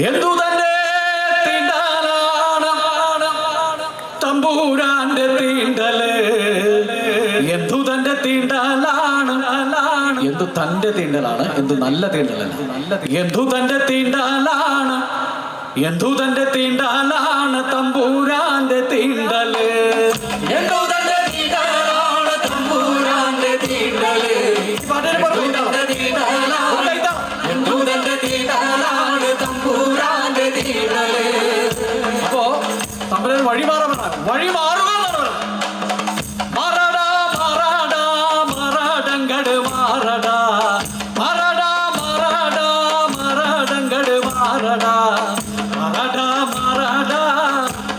എന്തു തന്നെ തീണ്ടാലാണ് തമ്പൂരാന്റെ തീണ്ടൽ? എന്തു തന്റെ തീണ്ടാലാണ്? എന്തു തന്റെ തീണ്ടലാണ് എന്തു നല്ല തീണ്ടലാണ് എന്തു തന്റെ തീണ്ടാലാണ്? എന്തു തന്റെ തീണ്ടാലാണ് തമ്പൂരാന്റെ തീണ്ടൽ വഴി മാറുക മാറാടാ മാറാടാ മാറാടങ്കട് മാറടാ. മാറാടാ മാറാടാ മാറാടങ്കട് മാറടാ. മാറാടാ മാറാടാ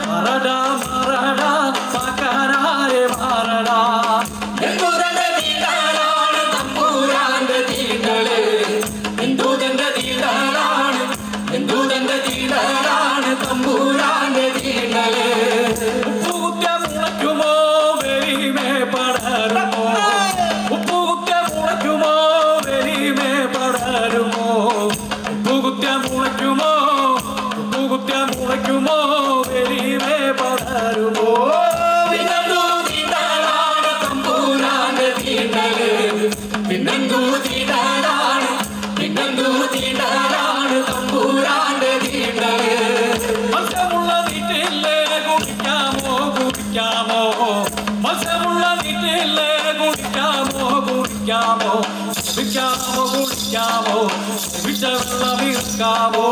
മാറാടാ മാറാടാ. പാക്കാനാരെ മാറടാ. എന്തൂതന്റെ തീണ്ടാലാണ് തമ്പൂരാന്റെ തീണ്ടൽ. എന്തൂതന്റെ തീണ്ടാലാണ് എന്തൂതന്റെ തീണ്ടാലാണ് തമ്പൂരാന്റെ തീണ്ടൽ. ഉപ്പുകുറ്റ വെളിവേ പതരുമോ പിന്നെന്തൂ തീണ്ടൽ പിന്നെന്തോ തീണ്ടാലാണ് തമ്പൂരാന്റെ തീണ്ടൽ മത്സ്യമുള്ള വീട്ടിലെ കുടിക്കാമോ? കുടിക്കാമോ? മത്സ്യമുള്ള വീട്ടിലെ കുടിക്കാമോ? കുടിക്കാമോ? കുടിക്കാമോ? കുടിക്കാമോ? കുടിച്ച വെള്ളം ഇറക്കാമോ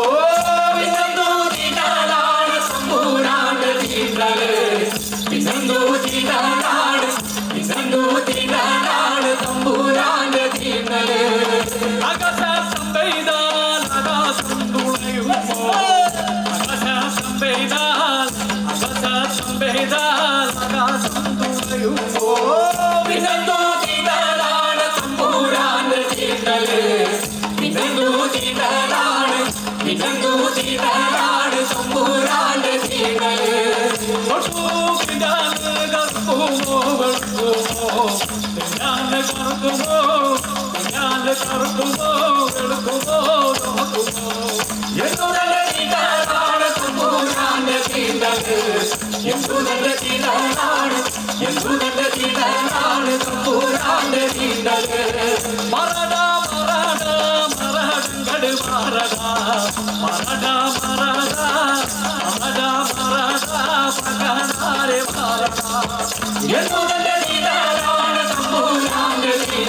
ആകാശം പെയ്താൽ ആകാശം തുളയുമോ ആകാശം പെയ്താൽ ആകാശം പെയ്താൽ ആകാശം തുളയുമോ പിന്നെന്തോ തീണ്ടാലാണ് തമ്പൂരാന്റെ തീണ്ടൽ പിന്നെന്തോ തീണ്ടാലാണ് പിന്നെന്തോ തീണ്ടാലാണ് തമ്പൂരാന്റെ തീണ്ടൽ തൊട്ടു പിന്നാലെ കറുക്കുമോ വെളുക്കുമോ? പിന്നാലെ കറുക്കുമോ പിന്നാലെ കറുക്കുമോ വെളുക്കുമോ നോക്കുമോ എന്തുതന്നെ തീണ്ടാലാണ് തമ്പൂരാന്റെ തീണ്ടൽ എന്തുതന്നെ തീണ്ടാലാണ് എന്തുതന്നെ തീണ്ടാലാണ് തമ്പൂരാന്റെ തീണ്ടൽ മറടാ മറടാ മറടങ്കട്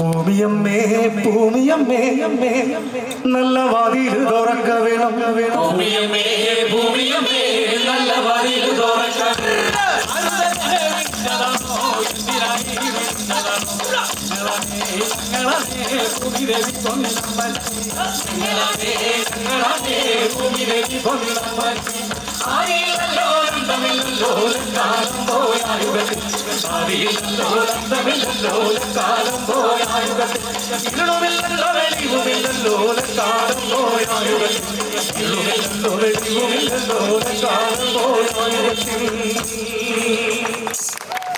ഭൂമിയമ്മേ ഭൂമിയമ്മേ നല്ല വാതിൽ തുറക്ക വേണം. ഭൂമിയമ്മേ ഭൂമിയമ്മേ നല്ല വരിയിൽ തുറക്കാൻ കാലം പോയാ